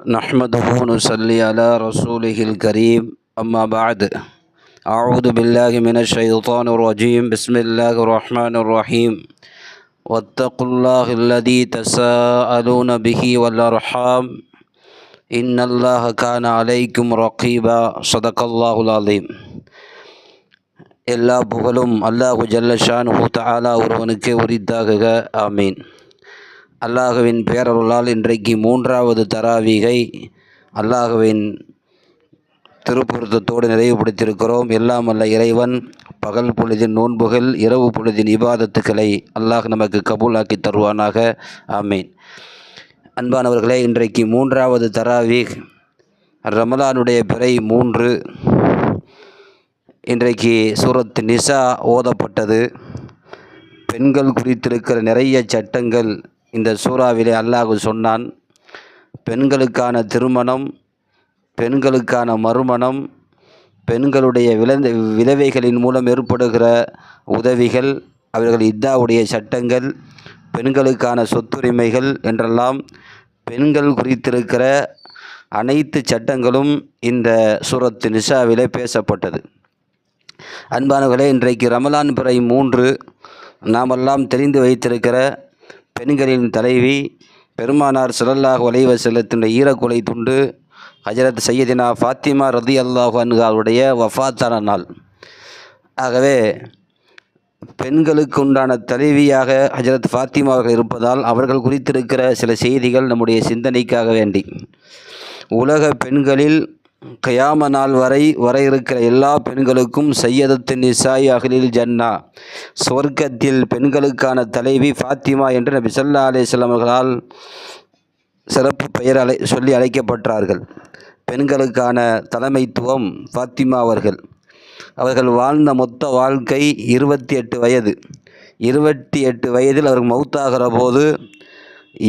نحمده ونصلي على رسوله الكريم أما بعد أعوذ بالله من الشيطان الرجيم بسم الله الرحمن الرحيم واتقوا الله الذي تساءلون به والأرحام إن الله كان عليكم رقيبا صدق الله العظيم எல்லா புகழும் அல்லாஹு ஜல்லஷானு தாலா ஒருவனுக்கே உரித்தாக ஆமீன் அல்லாஹுவின் பேரருளால் இன்றைக்கு மூன்றாவது தராவீகை அல்லாஹுவின் திருப்பொருத்தத்தோடு நிறைவுபடுத்தியிருக்கிறோம். எல்லாம் அல்ல இறைவன் பகல் பொழுதின் நோன்புகள் இரவு பொழுதின் இபாதத்துக்களை அல்லாஹ் நமக்கு கபூலாக்கி தருவானாக. ஆமீன். அன்பானவர்களே இன்றைக்கு மூன்றாவது தராவீக் ரமலானுடைய பிறை மூன்று. இன்றைக்கு சூரத் நிசா ஓதப்பட்டது. பெண்கள் குறித்திருக்கிற நிறைய சட்டங்கள் இந்த சூறாவிலே அல்லாஹு சொன்னான் பெண்களுக்கான திருமணம் பெண்களுக்கான மறுமணம் பெண்களுடைய விளந்த விதவைகளின் மூலம் ஏற்படுகிற உதவிகள் அவர்கள் இத்தாவுடைய சட்டங்கள் பெண்களுக்கான சொத்துரிமைகள் என்றெல்லாம் பெண்கள் குறித்திருக்கிற அனைத்து சட்டங்களும் இந்த சூரத்து நிஷாவிலே பேசப்பட்டது. அன்பானவர்களே இன்றைக்கு ரமலான் பிறை மூன்று நாமெல்லாம் தெரிந்து வைத்திருக்கிற பெண்களின் தலைவி பெருமானார் சுழல்லாக வலைவ செல்லத்தினுடைய ஈரக்குலை துண்டு ஹஜரத் சையதினா ஃபாத்திமா ரதி அல்லாஹ் அன்காவுடைய வஃபாத்தான நாள். ஆகவே பெண்களுக்கு உண்டான தலைவியாக ஹஜரத் ஃபாத்திமா அவர்கள் இருப்பதால் அவர்கள் குறித்திருக்கிற சில செய்திகள் நம்முடைய சிந்தனைக்காக வேண்டி. உலக பெண்களில் கயாம நாள் வரை வர இருக்கிற எல்லா பெண்களுக்கும் சையதத்து நிசாய் அகலில் ஜன்னா சொர்க்கத்தில் பெண்களுக்கான தலைவி ஃபாத்திமா என்று நபி சல்லா அலிஸ்லாம் அவர்களால் சிறப்பு பெயர் அழை சொல்லி அழைக்கப்பட்டார்கள் பெண்களுக்கான தலைமைத்துவம் ஃபாத்திமா அவர்கள் அவர்கள் வாழ்ந்த மொத்த வாழ்க்கை இருபத்தி எட்டு வயது இருபத்தி எட்டு வயதில் அவர்கள் மௌத்தாகிற போது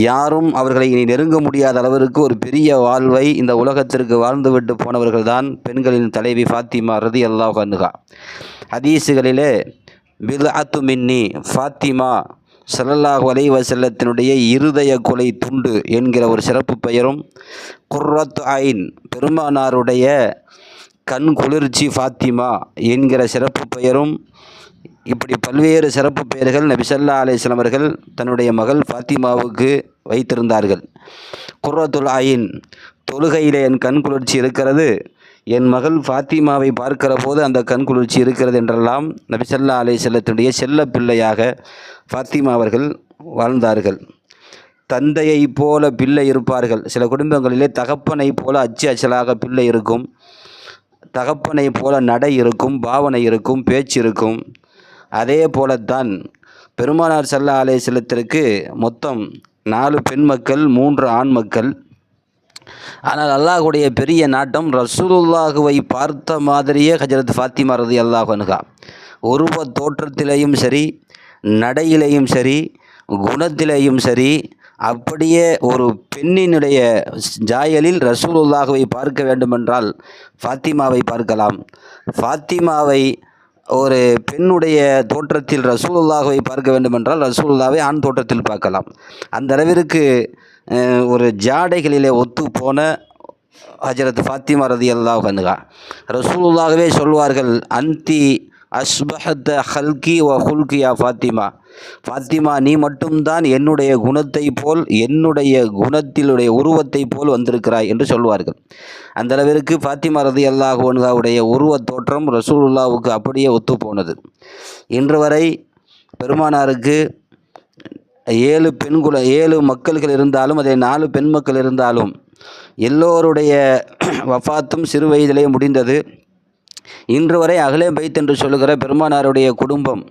யாரும் அவர்களை இனி நெருங்க முடியாத அளவிற்கு ஒரு பெரிய வாழ்வை இந்த உலகத்திற்கு வாழ்ந்துவிட்டு போனவர்கள் தான் பெண்களின் தலைவி ஃபாத்திமா ரதி அல்லாஹ் அனுகா ஹதீஸுகளிலே பில் அத்து மின்னி ஃபாத்திமா சல்லல்லாஹ் அலை செல்லத்தினுடைய இருதய கொலை துண்டு என்கிற ஒரு சிறப்பு பெயரும் குர்ரத் ஐன் பெருமானாருடைய கண் குளிர்ச்சி ஃபாத்திமா என்கிற சிறப்பு பெயரும் இப்படி பல்வேறு சிறப்பு பெயர்கள் நபிசல்லா அலிஸ்லாம் அவர்கள் தன்னுடைய மகள் ஃபாத்திமாவுக்கு வைத்திருந்தார்கள். குர்ரத்துல் ஆயின் தொழுகையில் என் கண் குளிர்ச்சி இருக்கிறது. என் மகள் ஃபாத்திமாவை பார்க்கிற போது அந்த கண் குளிர்ச்சி இருக்கிறது என்றெல்லாம் நபிசல்லா அலி செல்லத்தினுடைய செல்ல பிள்ளையாக ஃபாத்திமா அவர்கள் வாழ்ந்தார்கள். தந்தையை போல பிள்ளை இருப்பார்கள். சில குடும்பங்களிலே தகப்பனை போல அச்சு அச்சலாக பிள்ளை இருக்கும். தகப்பனை போல நடை இருக்கும் பாவனை இருக்கும் பேச்சு இருக்கும். அதே போலத்தான் பெருமானார் சல்லா அலேசலத்திற்கு மொத்தம் நாலு பெண் மக்கள் மூன்று ஆண் மக்கள். ஆனால் அல்லாஹுடைய பெரிய நாட்டம் ரசூலுல்லாஹுவை பார்த்த மாதிரியே ஹஜரத் ஃபாத்திமா ரதி அல்லாஹனுகா உருவ தோற்றத்திலேயும் சரி நடையிலையும் சரி குணத்திலேயும் சரி அப்படியே ஒரு பெண்ணினுடைய ஜாயலில் ரசூலுல்லாஹுவை பார்க்க வேண்டுமென்றால் ஃபாத்திமாவை பார்க்கலாம். ஃபாத்திமாவை ஒரு பெண்ணுடைய தோற்றத்தில் ரசூலுல்லாஹுவை பார்க்க வேண்டுமென்றால் ரசூலுல்லாவை ஆண் தோற்றத்தில் பார்க்கலாம். அந்த அளவிற்கு ஒரு ஜாடைகளிலே ஒத்து போன ஹஜரத் ஃபாத்திமா ரதி அல்லாஹ் அனுகா ரசூலுல்லாகவே சொல்வார்கள் அந்தி அஸ்பஹத்த ஹல்கி வ ஹுல்கியா ஃபாத்திமா. ஃபாத்திமா நீ மட்டும்தான் என்னுடைய குணத்தை போல் என்னுடைய குணத்திலுடைய உருவத்தை போல் வந்திருக்கிறாய் என்று சொல்வார்கள். அந்த அளவிற்கு ஃபாத்திமா ரதி அல்லாஹோன்காவுடைய உருவ தோற்றம் ரசூலுல்லாவுக்கு அப்படியே ஒத்து போனது இன்று வரை பெருமானாருக்கு ஏழு பெண்குல ஏழு மக்கள்கள் இருந்தாலும் அதே நாலு பெண் மக்கள் இருந்தாலும் எல்லோருடைய வஃபாத்தும் சிறு வயதிலே முடிந்தது. இன்று வரை அகலே பைத் என்று சொல்லுகிற பெருமானாருடைய குடும்பம்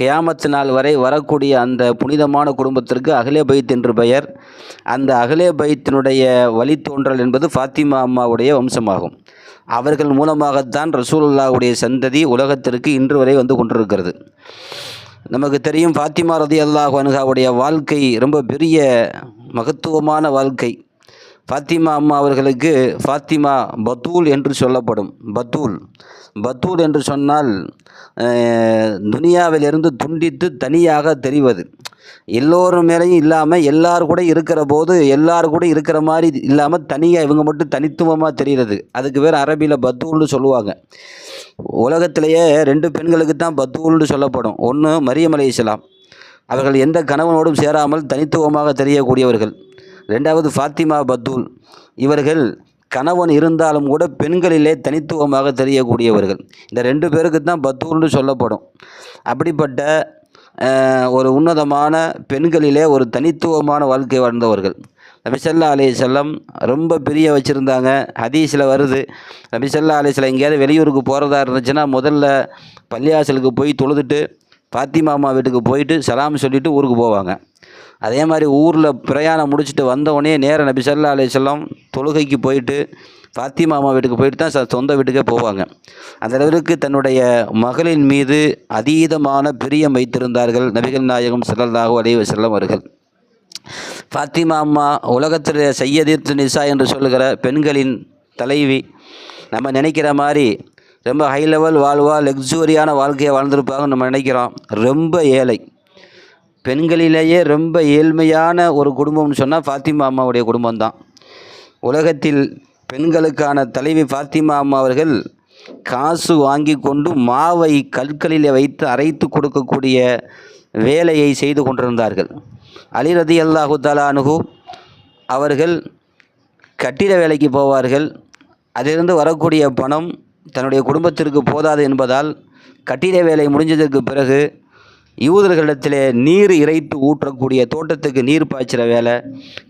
கியாமத்து நாள் வரை வரக்கூடிய அந்த புனிதமான குடும்பத்திற்கு அகலே பைத் என்று பெயர். அந்த அகலே பைத்தினுடைய வழித்தோன்றல் என்பது ஃபாத்திமா அம்மாவுடைய வம்சமாகும். அவர்கள் மூலமாகத்தான் ரசூலுல்லாவுடைய சந்ததி உலகத்திற்கு இன்று வரை வந்து கொண்டிருக்கிறது. நமக்கு தெரியும் ஃபாத்திமா ரதி அல்லாஹ் அனுகாவுடைய வாழ்க்கை ரொம்ப பெரிய மகத்துவமான வாழ்க்கை. ஃபாத்திமா அம்மா அவர்களுக்கு ஃபாத்திமா பத்தூல் என்று சொல்லப்படும். பத்தூல். பத்தூல் என்று சொன்னால் துனியாவிலிருந்து துண்டித்து தனியாக தெரிவது. எல்லோரும் மேலேயும் இல்லாமல் எல்லார் கூட இருக்கிற போது எல்லார் கூட இருக்கிற மாதிரி இல்லாமல் தனியாக இவங்க மட்டும் தனித்துவமாக தெரிகிறது. அதுக்கு பேர் அரபியில் பத்தூல்னு சொல்லுவாங்க. உலகத்திலேயே ரெண்டு பெண்களுக்கு தான் பத்தூல்னு சொல்லப்படும். ஒன்று மரியமலை இஸ்லாம் அவர்கள் எந்த கணவனோடும் சேராமல் தனித்துவமாக தெரியக்கூடியவர்கள். ரெண்டாவது ஃபாத்திமா பத்தூல் இவர்கள் கணவன் இருந்தாலும் கூட பெண்களிலே தனித்துவமாக தெரியக்கூடியவர்கள். இந்த ரெண்டு பேருக்கு தான் பத்தூல்னு சொல்லப்படும். அப்படிப்பட்ட ஒரு உன்னதமான பெண்களிலே ஒரு தனித்துவமான வாழ்க்கை வாழ்ந்தவர்கள். நபிசல்லா அலி செல்லம் ரொம்ப பிரிய வச்சுருந்தாங்க. ஹதீஸில் வருது. நபிசல்லா அலி செல்லம் எங்கேயாவது வெளியூருக்கு போகிறதா இருந்துச்சுன்னா முதல்ல பள்ளியாசலுக்கு போய் தொழுதுட்டு ஃபாத்திமாமா வீட்டுக்கு போயிட்டு சலாம் சொல்லிவிட்டு ஊருக்கு போவாங்க. அதே மாதிரி ஊரில் பிரயாணம் முடிச்சுட்டு வந்தவொடனே நேர நபி சல்லா அலைஹி தொழுகைக்கு போயிட்டு பாத்திமா அம்மா வீட்டுக்கு போயிட்டு தான் ச- சொந்த வீட்டுக்கே போவாங்க. அந்த அளவிற்கு தன்னுடைய மகளின் மீது அதீதமான பிரியம் வைத்திருந்தார்கள் நபிகள் நாயகம் ஸல்லல்லாஹு அலைவ செல்லம் அவர்கள். ஃபாத்திமா அம்மா உலகத்தில் செய்யதீர்த்து நிசா என்று சொல்லுகிற பெண்களின் தலைவி நம்ம நினைக்கிற மாதிரி ரொம்ப ஹை லெவல் வாழ்வா லக்ஸுரியான வாழ்க்கையை வாழ்ந்திருப்பாங்கன்னு நம்ம நினைக்கிறோம். ரொம்ப ஏழை. பெண்களிலேயே ரொம்ப ஏழ்மையான ஒரு குடும்பம்னு சொன்னால் ஃபாத்திமா அம்மாவுடைய குடும்பம்தான். உலகத்தில் பெண்களுக்கான தலைவி ஃபாத்திமா அம்மா அவர்கள் காசு வாங்கி கொண்டு மாவை கற்களிலே வைத்து அரைத்து கொடுக்கக்கூடிய வேலையை செய்து கொண்டிருந்தார்கள். அலி ரதி அல்லாஹு தலானுகு அவர்கள் கட்டிட வேலைக்கு போவார்கள். அதிலிருந்து வரக்கூடிய பணம் தன்னுடைய குடும்பத்திற்கு போதாது என்பதால் கட்டிட வேலை முடிஞ்சதற்கு பிறகு யூதர்களிடத்திலே நீர் இறைத்து ஊற்றக்கூடிய தோட்டத்துக்கு நீர் பாய்ச்சிற வேலை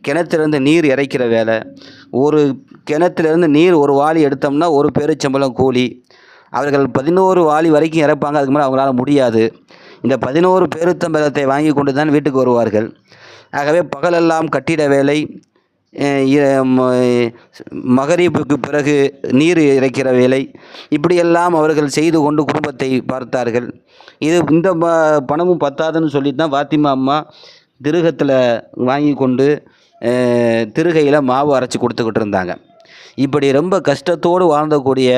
கிணத்திலிருந்து நீர் இறைக்கிற வேலை. ஒரு கிணத்திலிருந்து நீர் ஒரு வாளி எடுத்தோம்னா ஒரு பேருச்சம்பளம் கூலி அவர்கள் பதினோரு வாளி வரைக்கும் இறப்பாங்க அதுக்கு மேலே அவங்களால முடியாது. இந்த பதினோரு பேருத்தம்பலத்தை வாங்கி கொண்டு தான் வீட்டுக்கு வருவார்கள். ஆகவே பகலெல்லாம் கட்டிட வேலை மகரீபுக்கு பிறகு நீர் இறைக்கிற வேலை. இப்படியெல்லாம் அவர்கள் செய்து கொண்டு குடும்பத்தை பார்த்தார்கள். இது இந்த பணமும் பத்தாதுன்னு சொல்லி தான் பாத்திமா அம்மா திருகத்தில் வாங்கி கொண்டு திருகையில் மாவு அரைச்சி கொடுத்துக்கிட்டு இருந்தாங்க. இப்படி ரொம்ப கஷ்டத்தோடு வாழ்ந்தக்கூடிய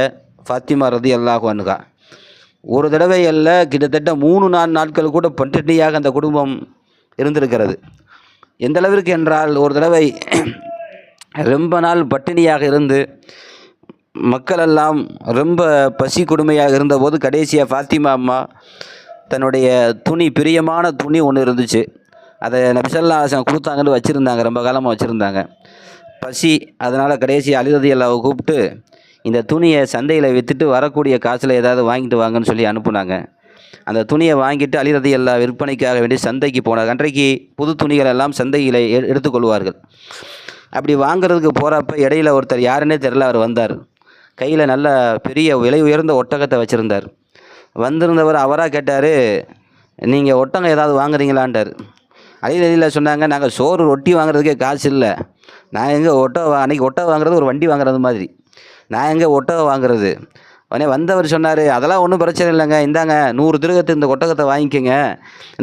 ஃபாத்திமா ரதி அல்லாஹு அன்ஹா. ஒரு தடவை அல்ல கிட்டத்தட்ட மூணு நாலு நாட்கள் கூட பட்டினியாக அந்த குடும்பம் இருந்திருக்கிறது. எந்த அளவிற்கு என்றால் ஒரு தடவை ரொம்ப நாள் பட்டினியாக இருந்து மக்களெல்லாம் ரொம்ப பசி கொடுமையாக இருந்தபோது கடைசியாக ஃபாத்திமா அம்மா தன்னுடைய துணி பிரியமான துணி ஒன்று இருந்துச்சு. அதை நபிசல்லா ஆசன் கொடுத்தாங்கன்னு வச்சுருந்தாங்க ரொம்ப காலமாக வச்சுருந்தாங்க. பசி அதனால் கடைசி அழுததி அல்லாவை கூப்பிட்டு இந்த துணியை சந்தையில் விற்றுட்டு வரக்கூடிய காசில் ஏதாவது வாங்கிட்டு வாங்கன்னு சொல்லி அனுப்புனாங்க. அந்த துணியை வாங்கிட்டு அலிரதி அல்லா விற்பனைக்காக வேண்டி சந்தைக்கு போனார். அன்றைக்கு புது துணிகள் எல்லாம் சந்தையில் எடுத்துக்கொள்வார்கள் அப்படி வாங்குறதுக்கு போகிறப்ப இடையில ஒருத்தர் யாருன்னே தெரில அவர் வந்தார். கையில் நல்ல பெரிய விலை உயர்ந்த ஒட்டகத்தை வச்சுருந்தார். வந்திருந்தவர் அவராக கேட்டார் நீங்கள் ஒட்டகம் ஏதாவது வாங்குறீங்களான்ட்டார். அலிரதியில் சொன்னாங்க நாங்கள் சோறு ரொட்டி வாங்குறதுக்கே காசு இல்லை. நான் எங்கே ஒட்டகம் அன்றைக்கி ஒட்டகம் வாங்குறது ஒரு வண்டி வாங்குறது மாதிரி. நான் எங்கே ஒட்டகம் வாங்குறது? உடனே வந்தவர் சொன்னார் அதெல்லாம் ஒன்றும் பிரச்சனை இல்லைங்க. இந்தாங்க நூறு திருகத்து இந்த ஒட்டகத்தை வாங்கிக்கோங்க.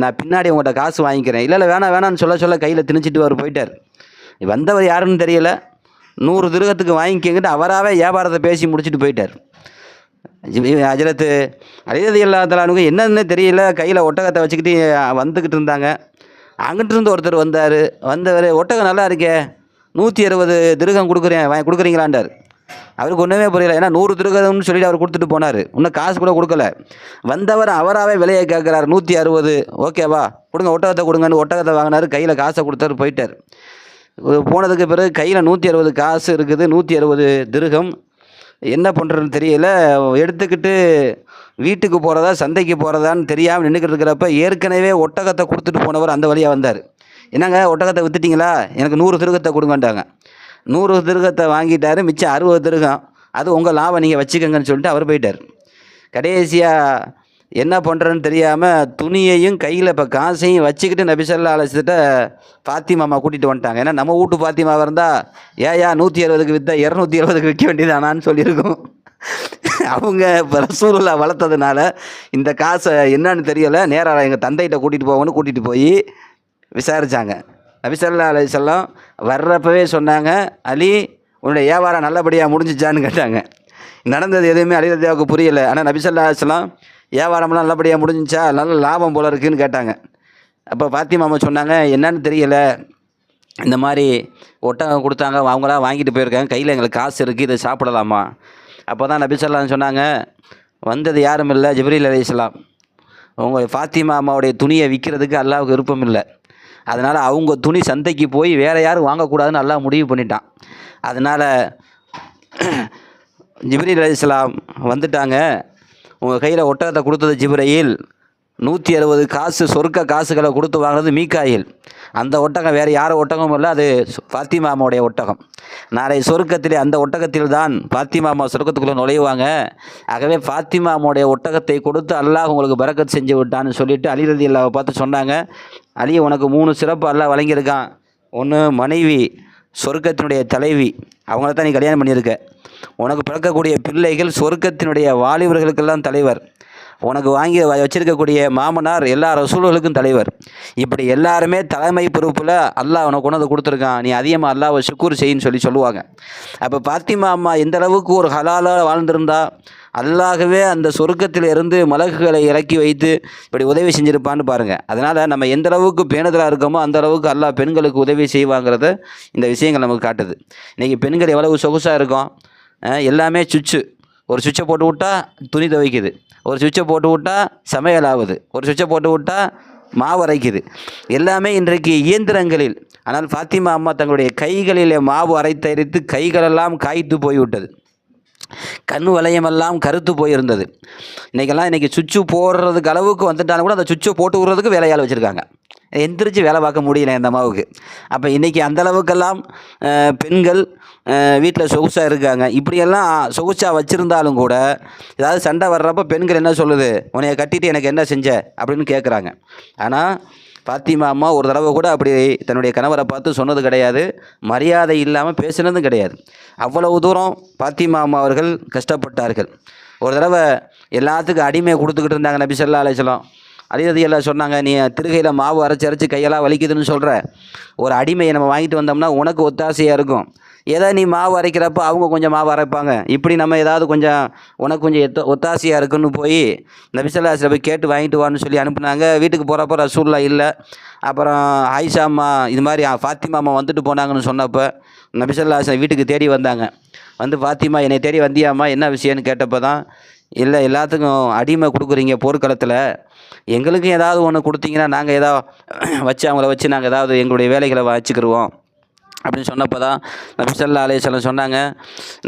நான் பின்னாடி உங்கள்கிட்ட காசு வாங்கிக்கிறேன். இல்லை இல்லை வேணாம் வேணாம்னு சொல்ல சொல்ல கையில் திணிச்சிட்டு அவர் போயிட்டார். வந்தவர் யாருன்னு தெரியல. நூறு திருகத்துக்கு வாங்கிக்கங்கிட்டு அவராகவே வியாபாரத்தை பேசி முடிச்சுட்டு போயிட்டார். அஜரத்து அலிரதி இல்லாதலானுக்கு என்னன்னு தெரியல. கையில் ஒட்டகத்தை வச்சுக்கிட்டு வந்துக்கிட்டு இருந்தாங்க. அங்கிட்டு இருந்து ஒருத்தர் வந்தார். வந்தவர் ஒட்டகம் நல்லா இருக்கே. நூற்றி அறுபது திருகம் கொடுக்குறேன் வாங்கி கொடுக்குறீங்களாண்டார் அவருக்கு ஒன்றுமே புரியல. ஏன்னா நூறு திருக்கதம்னு சொல்லிட்டு அவர் கொடுத்துட்டு போனார். இன்னும் காசு கூட கொடுக்கல. வந்தவர் அவராகவே விலையை கேட்குறாரு. நூற்றி அறுபது. ஓகேவா கொடுங்க ஒட்டகத்தை கொடுங்கன்னு ஒட்டகத்தை வாங்கினாரு. கையில் காசை கொடுத்தாரு போயிட்டார். போனதுக்கு பிறகு கையில் நூற்றி அறுபது காசு இருக்குது. நூற்றி அறுபது திருகம். என்ன பண்ணுறதுன்னு தெரியல. எடுத்துக்கிட்டு வீட்டுக்கு போகிறதா சந்தைக்கு போகிறதான்னு தெரியாமல் நின்றுக்கிட்டு இருக்கிறப்ப ஏற்கனவே ஒட்டகத்தை கொடுத்துட்டு போனவர் அந்த வழியாக வந்தார். என்னங்க ஒட்டகத்தை விற்றுட்டிங்களா எனக்கு நூறு திருகத்தை கொடுங்கன்ட்டாங்க. நூறு திருகத்தை வாங்கிட்டாரு மிச்சம் அறுபது திருகம். அது உங்கள் லாபம் நீங்கள் வச்சுக்கோங்கன்னு சொல்லிட்டு அவர் போயிட்டார். கடைசியாக என்ன பண்ணுறேன்னு தெரியாமல் துணியையும் கையில் இப்போ காசையும் வச்சுக்கிட்டு நபிசல்லா அழைச்சிட்ட பாத்திமாமா கூட்டிகிட்டு வந்துட்டாங்க. ஏன்னா நம்ம வீட்டு பாத்திமாவாக இருந்தால் ஏயா நூற்றி அறுபதுக்கு விற்றா இரநூத்தி அறுபதுக்கு விற்க வேண்டியதானான்னு சொல்லியிருக்கோம். அவங்க இப்போ வளர்த்ததுனால இந்த காசை என்னன்னு தெரியலை நேராக எங்கள் தந்தைகிட்ட கூட்டிகிட்டு போவோன்னு கூட்டிகிட்டு போய் விசாரித்தாங்க நபிசல்லா அலையம் வர்றப்பவே சொன்னாங்க அலி உன்னுடைய வியாபாரம் நல்லபடியாக முடிஞ்சிச்சான்னு கேட்டாங்க. நடந்தது எதுவுமே அலிரதியாவுக்கு புரியலை. ஆனால் நபிசல்லா அலிஸ்லாம் வியாபாரம்லாம் நல்லபடியாக முடிஞ்சிச்சா? நல்ல லாபம் போல இருக்குன்னு கேட்டாங்க. அப்போ ஃபாத்திமா மாமா சொன்னாங்க என்னன்னு தெரியல. இந்த மாதிரி ஒட்டகம் கொடுத்தாங்க அவங்களாம் வாங்கிட்டு போயிருக்காங்க. கையில் எங்களுக்கு காசு இருக்குது இதை சாப்பிடலாமா? அப்போ தான் நபி சொன்னாங்க வந்தது யாரும் இல்லை ஜிப்ரீல் அலைஹிஸ்ஸலாம் உங்கள் ஃபாத்திமா அம்மாவுடைய துணியை விற்கிறதுக்கு அல்லாவுக்கு விருப்பம் இல்லை. அதனால் அவங்க துணி சந்தைக்கு போய் வேறு யாரும் வாங்கக்கூடாதுன்னு நல்லா முடிவு பண்ணிட்டான். அதனால் ஜிப்ரீல் அலைஹிஸ்ஸலாம் வந்துட்டாங்க. உங்கள் கையில் ஒட்டகத்தை கொடுத்தது ஜிப்ரையில் நூற்றி அறுபது காசு சொர்க்க காசுகளை கொடுத்து வாங்கினது மீக்காயில். அந்த ஒட்டகம் வேறு யார் ஒட்டகமும் இல்லை அது பாத்திமாமாவுடைய ஒட்டகம். நாளை சொர்க்கத்திலே அந்த ஒட்டகத்தில் தான் சொருக்கத்துக்குள்ளே சொர்க்கத்துக்குள்ளே நுழைவாங்க ஆகவே பாத்திமாமாவுடைய ஒட்டகத்தை கொடுத்து அல்லாஹ் உங்களுக்கு பரக்கத் செஞ்சு விட்டான்னு சொல்லிட்டு அலி ரதி அல்லாவை பார்த்து சொன்னாங்க. அலி உனக்கு மூணு சிறப்பு அல்லாஹ் வழங்கியிருக்கான். ஒன்று மனைவி சொர்க்கத்தினுடைய தலைவி. அவங்கள தான் நீ கல்யாணம் பண்ணியிருக்க. உனக்கு பிறக்கக்கூடிய பிள்ளைகள் சொர்க்கத்தினுடைய வாலிபர்களுக்கெல்லாம் தலைவர். உனக்கு வாங்கி வ- வச்சிருக்கக்கூடிய மாமனார் எல்லா ரசூல்களுக்கும் தலைவர். இப்படி எல்லாருமே தலைமை பொறுப்பில் அல்லாஹ் உனக்கு கொண்டு வந்து கொடுத்துருக்கான். நீ அதிகமாக அல்லாவை சுக்கூர் செய்யின்னு சொல்லி சொல்லுவாங்க. அப்போ பாத்திமா அம்மா எந்த அளவுக்கு ஒரு ஹலாலாக வாழ்ந்திருந்தா அல்லாகவே அந்த சொர்க்கத்தில் இருந்து மலகுகளை இறக்கி வைத்து இப்படி உதவி செஞ்சுருப்பான்னு பாருங்கள் அதனால் நம்ம எந்த அளவுக்கு பேணுதலாக இருக்கோமோ அந்த அளவுக்கு எல்லா பெண்களுக்கு உதவி செய்வாங்கிறத இந்த விஷயங்கள் நமக்கு காட்டுது. இன்றைக்கி பெண்கள் எவ்வளவு சொகுசாக இருக்கும்? எல்லாமே சுவிட்சு ஒரு சுவிட்சை போட்டு விட்டால் துணி துவைக்குது. ஒரு சுவிட்சை போட்டு விட்டால் சமையல் ஆகுது ஒரு சுவிட்சை போட்டு விட்டால் மாவு அரைக்குது. எல்லாமே இன்றைக்கு இயந்திரங்களில் ஆனால் ஃபாத்திமா அம்மா தங்களுடைய கைகளிலே மாவு அரைத்தரித்து கைகளெல்லாம் காய்த்து போய்விட்டது. கண் வளையமெல்லாம் கருத்து போயிருந்தது. இன்றைக்கெல்லாம் இன்றைக்கி சுவிட்சு போடுறதுக்கு அளவுக்கு வந்துட்டாலும் கூட அந்த சுவிட்சை போட்டு விடுறதுக்கு வேலையால் வச்சுருக்காங்க. எந்திரிச்சு வேலை பார்க்க முடியல இந்த அம்மாவுக்கு அப்போ இன்றைக்கி அந்தளவுக்கெல்லாம் பெண்கள் வீட்டில் சொகுசாக இருக்காங்க. இப்படியெல்லாம் சொகுசாக வச்சுருந்தாலும் கூட ஏதாவது சண்டை வர்றப்ப பெண்கள் என்ன சொல்லுது? உன்னைய கட்டிட்டு எனக்கு என்ன செஞ்ச? அப்படின்னு கேட்குறாங்க ஆனால் பாத்திமா அம்மா ஒரு தடவை கூட அப்படி தன்னுடைய கணவரை பார்த்து சொன்னது கிடையாது. மரியாதை இல்லாமல் பேசினதும் கிடையாது. அவ்வளவு தூரம் பாத்திமா அம்மா அவர்கள் கஷ்டப்பட்டார்கள். ஒரு தடவை எல்லாத்துக்கும் அடிமையை கொடுத்துக்கிட்டு இருந்தாங்க நபி ஸல்லல்லாஹு அலைஹி அலிரதி எல்லாம் சொன்னாங்க நீ திருகையில் மாவு அரைச்சி அரைச்சி கையெல்லாம் வலிக்குதுன்னு சொல்கிற ஒரு அடிமையை நம்ம வாங்கிட்டு வந்தோம்னா உனக்கு ஒத்தாசையாக இருக்கும். ஏதோ நீ மாவு அரைக்கிறப்போ அவங்க கொஞ்சம் மாவு அரைப்பாங்க. இப்படி நம்ம ஏதாவது கொஞ்சம் உனக்கு கொஞ்சம் எத்த ஒத்தாசையாக இருக்குன்னு போய் நபிசல்லாசில் போய் கேட்டு வாங்கிட்டு வான்னு சொல்லி அனுப்புனாங்க. வீட்டுக்கு போகிறப்ப ரசூல்லா இல்லை. அப்புறம் ஆயிஷா அம்மா இது மாதிரி ஃபாத்திமா அம்மா வந்துட்டு போனாங்கன்னு சொன்னப்போ நபிசல்லாசில் வீட்டுக்கு தேடி வந்தாங்க. வந்து ஃபாத்திமா என்னை தேடி வந்தியாம்மா? என்ன விஷயம்னு கேட்டப்போ தான் இல்லை எல்லாத்துக்கும் அடிமை கொடுக்குறீங்க போர்க்களத்தில். எங்களுக்கும் ஏதாவது ஒன்று கொடுத்தீங்கன்னா நாங்கள் ஏதாவது வச்சு அவங்கள வச்சு நாங்கள் ஏதாவது எங்களுடைய வேலைகளை வச்சுக்கிருவோம். அப்படின்னு சொன்னப்போ தான் நபி ஸல்லல்லாஹு சொன்னாங்க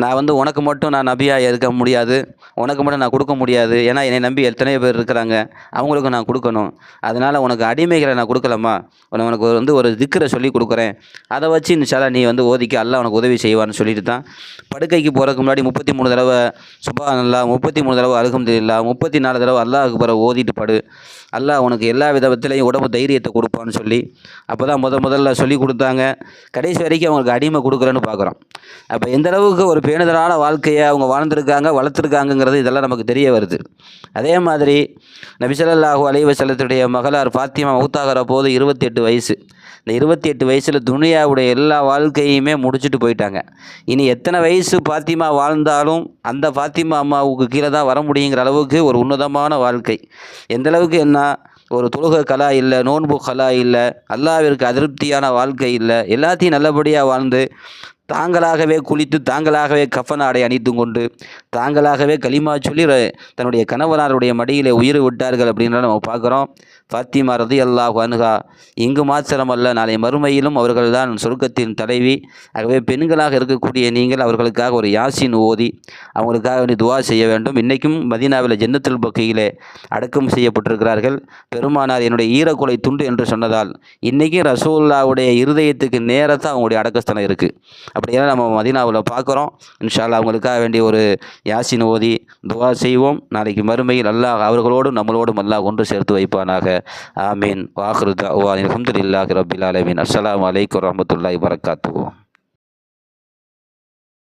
நான் வந்து உனக்கு மட்டும் நான் நபியாக இருக்க முடியாது உனக்கு மட்டும் நான் கொடுக்க முடியாது ஏன்னா என்னை நம்பி எத்தனை பேர் இருக்கிறாங்க அவங்களுக்கு நான் கொடுக்கணும் அதனால் உனக்கு அடிமைகளை நான் கொடுக்கலாமா உன- உனக்கு வந்து ஒரு திக்கரை சொல்லி கொடுக்குறேன் அதை வச்சு இன்ஷால்லா நீ வந்து ஓதிக்க அல்லாஹ் உனக்கு உதவி செய்வான்னு சொல்லிட்டு தான் படுக்கைக்கு போகிறதுக்கு முன்னாடி முப்பத்தி மூணு தடவை சுபானல்லா முப்பத்தி மூணு தடவை அல்ஹம்துலில்லா முப்பத்தி நாலு தடவை அல்லாஹுக்கு பிறகு ஓதிட்டு படு அல்லாஹ் உனக்கு எல்லா விதத்திலையும் உடம்பு தைரியத்தை கொடுப்பான்னு சொல்லி அப்போ தான் முத முதல்ல சொல்லி கொடுத்தாங்க. கடைசி வரைக்கும் அவங்களுக்கு அடிமை கொடுக்குறேன்னு பார்க்குறோம். அப்போ எந்த அளவுக்கு ஒரு பேணுதலான வாழ்க்கையை அவங்க வாழ்ந்துருக்காங்க வளர்த்துருக்காங்கங்கிறது இதெல்லாம் நமக்கு தெரிய வருது. அதே மாதிரி நபிசல்லாஹூ அலைவசலத்துடைய மகளார் ஃபாத்திமா மௌத்தாகிற போது இருபத்தி எட்டு வயசு. இந்த இருபத்தி எட்டு வயசில் துனியாவுடைய எல்லா வாழ்க்கையுமே முடிச்சுட்டு போயிட்டாங்க. இனி எத்தனை வயசு பாத்திமா வாழ்ந்தாலும் அந்த பாத்திமா அம்மாவுக்கு கீழே தான் வர முடியுங்கிற அளவுக்கு ஒரு உன்னதமான வாழ்க்கை. எந்த அளவுக்கு என்ன? ஒரு தொழுக கலா இல்லை நோன்பு கலா இல்லை அல்லாவிற்கு அதிருப்தியான வாழ்க்கை இல்லை எல்லாத்தையும் நல்லபடியாக வாழ்ந்து தாங்களாகவே குளித்து தாங்களாகவே கஃன் ஆடை அணித்து கொண்டு தாங்களாகவே களிமா சொல்லி தன்னுடைய கணவனாருடைய மடியிலே உயிர் விட்டார்கள் அப்படின்றத நம்ம பார்க்குறோம். ஃபாத்திமா ரதி அல்லாஹ் அனுகா இங்கு மாத்திரமல்ல நாளை மறுமையிலும் அவர்கள்தான் சொர்க்கத்தின் தலைவி. ஆகவே பெண்களாக இருக்கக்கூடிய நீங்கள் அவர்களுக்காக ஒரு யாசின் ஓதி அவங்களுக்காக வேண்டி துவா செய்ய வேண்டும். இன்றைக்கும் மதீனாவில் ஜன்னத்துல் பக்கையிலே அடக்கம் செய்யப்பட்டிருக்கிறார்கள். பெருமானார் என்னுடைய ஈரக்குலை துண்டு என்று சொன்னதால் இன்றைக்கும் ரசூல்லாவுடைய இருதயத்துக்கு நேரத்தான் அவங்களுடைய அடக்கஸ்தலம் இருக்குது அப்படியெல்லாம் நம்ம மதீனாவில் பார்க்குறோம். இன்ஷால்லா அவங்களுக்காக வேண்டிய ஒரு யாசின் ஓதி துவா செய்வோம். நாளைக்கு மறுமையில் அல்லாஹ் அவர்களோடும் நம்மளோடும் அல்லாஹ் ஒன்று சேர்த்து வைப்பானாக. ஆமீன். வாஹ்ருதா அலமதுல்லாஹி அல்ஹம்துலில்லாஹி ரப்பில் ஆலமீன். அஸ்ஸலாமு அலைக்கும் வரஹ்மத்துல்லாஹி வரகாத்துஹு